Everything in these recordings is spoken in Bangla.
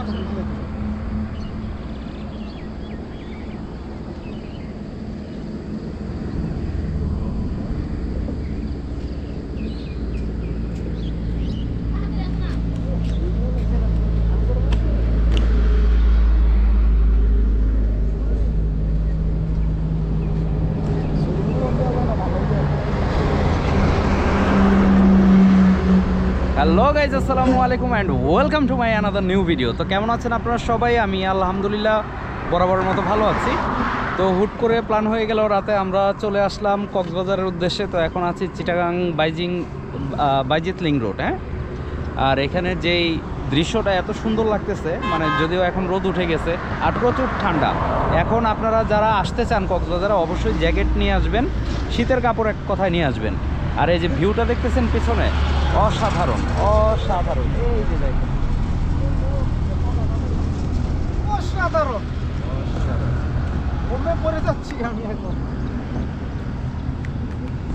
Straße. হ্যালো গাইজ আসসালামু আলাইকুম and welcome to my another new video তো কেমন আছেন আপনারা সবাই? আমি আলহামদুলিল্লাহ বরাবরের মতো ভালো আছি। তো হুট করে প্ল্যান হয়ে গেল রাতে আমরা চলে আসলাম কক্সবাজারের উদ্দেশ্যে। তো এখন আছি চিটাগাং বাইজিং আহ, বাইজিত লিং রোড হ্যাঁ? আর এখানে যেই দৃশ্যটা এত সুন্দর লাগতেছে মানে যদিও এখন রোদ উঠে গেছে আর প্রচুর ঠান্ডা। এখন আপনারা যারা আসতে চান কক্সবাজারে অবশ্যই জ্যাকেট নিয়ে আসবেন শীতের কাপড় এক কথায় নিয়ে আসবেন। আর এই যে ভিউটা দেখতেছেন পিছনে অসাধারণ অসাধারণ। এই যে দেখেন। অসাধারণ। পড়ে যাচ্ছি আমি এখন।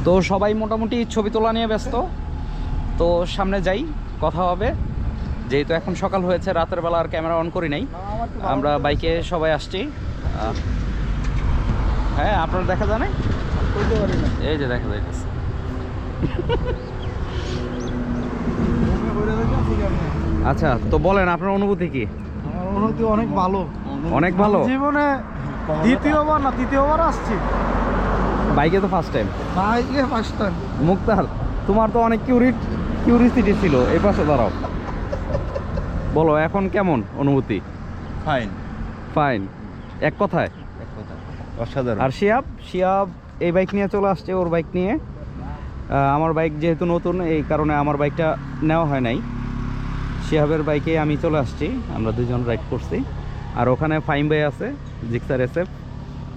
তো সবাই মোটামুটি ছবি তোলা নিয়ে ব্যস্ত। তো সামনে যাই কথা হবে। যেহেতু এখন সকাল হয়েছে রাতের বেলা আর ক্যামেরা অন করি নাই। আমরা বাইকে সবাই আসছি। হ্যাঁ আপনার দেখা জানে এই যে দেখা যাইতেছে ঘুমে পড়ে যাচ্ছি আমি আচ্ছা তো বলেন আপনার অনুভূতি কি? আমার অনুভূতি অনেক ভালো। অনেক ভালো? জীবনে দ্বিতীয়বার না তৃতীয়বার আসছি। বাইকে তো ফার্স্ট টাইম বাইকে ফার্স্ট টাইম মুক্তার তোমার তো অনেক কিউরিট কিউরিসিটি ছিল। এই পাশে দাঁড়াও। বলো এখন কেমন অনুভূতি? ফাইন ফাইন এক কথায়? এক কথা অসাধারণ। আর শিয়াব? শিয়াব এই বাইক নিয়ে চলে আসছে ওর বাইক নিয়ে। আমার বাইক যেহেতু নতুন এই কারণে আমার বাইকটা নেওয়া হয় নাই। শিহাবের বাইকে আমি চলে আসছি আমরা দুজন রাইড করছি। আর ওখানে ফাইম ভাই আছে জিক্সার এসএফ।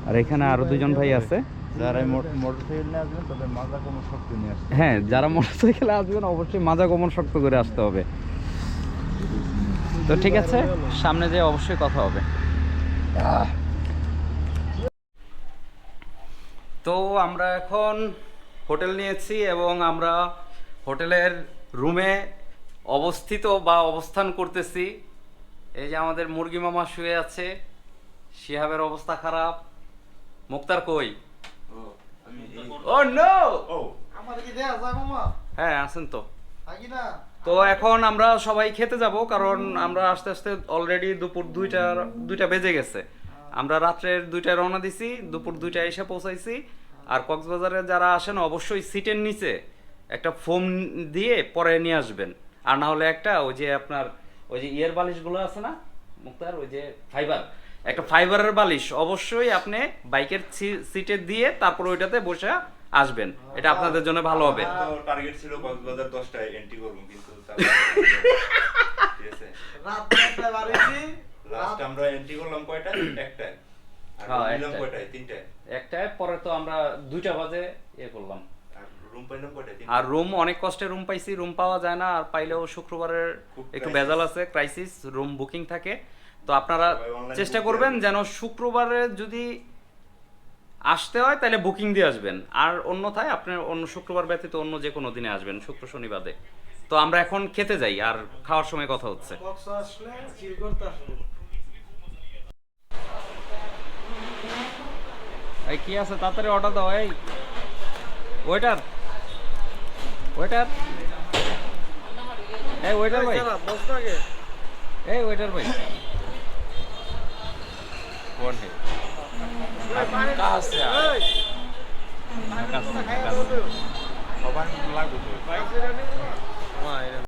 আর এখানে আরও দুজন ভাই আছে। যারা মোটর সাইকেল নিয়ে আসবেন তাদের মাজা কোনো শক্তি নিয়ে আসবে হ্যাঁ যারা মোটরসাইকেলে আসবেন অবশ্যই মাজা গমন শক্ত করে আসতে হবে। তো ঠিক আছে সামনে যে অবশ্যই কথা হবে। তো আমরা এখন হোটেল নিয়েছি এবং আমরা হোটেলের রুমে অবস্থিত বা অবস্থান করতেছি। এই যে আমাদের মুরগি মামা শুয়ে আছে শিহাবের অবস্থা খারাপ। মুক্তার কই? ও নো হ্যাঁ আছেন তো। তো এখন আমরা সবাই খেতে যাব কারণ আমরা আস্তে আস্তে অলরেডি দুপুর দুইটা দুইটা বেজে গেছে। আমরা রাত্রের দুইটায় রওনা দিছি দুপুর দুইটায় এসে পৌঁছাইছি। আর কক্সবাজারে যারা আসেন অবশ্যই সিটের নিচে একটা ফোম দিয়ে পরে নিয়ে আসবেন। আর না হলে একটা ওই যে আপনার ওই যে ইয়ের বালিশগুলো আছে না মুক্তার ওই যে ফাইবার একটা ফাইবারের বালিশ অবশ্যই আপনি বাইকের সিটে দিয়ে তারপর ওইটাতে বসে আসবেন। এটা আপনাদের জন্য ভালো হবে। টার্গেট ছিল কক্সবাজার দশটায় এন্ট্রি করব কিন্তু রাত একটা বাড়িছি লাস্ট আমরা এন্ট্রি করলাম কয়টা নিলাম কয়টায়? তিনটায়? একটায় পরে তো আমরা দুইটা বাজে ইয়ে করলাম। আর রুম অনেক কষ্টে রুম পাইছি রুম পাওয়া যায় না আর পাইলেও শুক্রবারের একটু। ভেজাল আছে ক্রাইসিস রুম বুকিং থাকে। তো আপনারা চেষ্টা করবেন যেন শুক্রবারে যদি আসতে হয় তাহলে বুকিং দিয়ে আসবেন। আর অন্যথায় আপনি অন্য শুক্রবার ব্যতীত অন্য যে কোনো দিনে আসবেন শুক্র শনি বাদে। তো আমরা এখন খেতে যাই আর খাওয়ার সময় কথা হচ্ছে। এই কি আছে তাড়াতাড়ি অর্ডার দাও এই ওয়েটার ওয়েটার এই ওয়েটার ভাই বক্স লাগে এই ওয়েটার ভাই কোন হে কাজ আছে এই কাছে খাই কাছে সবাই লাগবে তো বাইক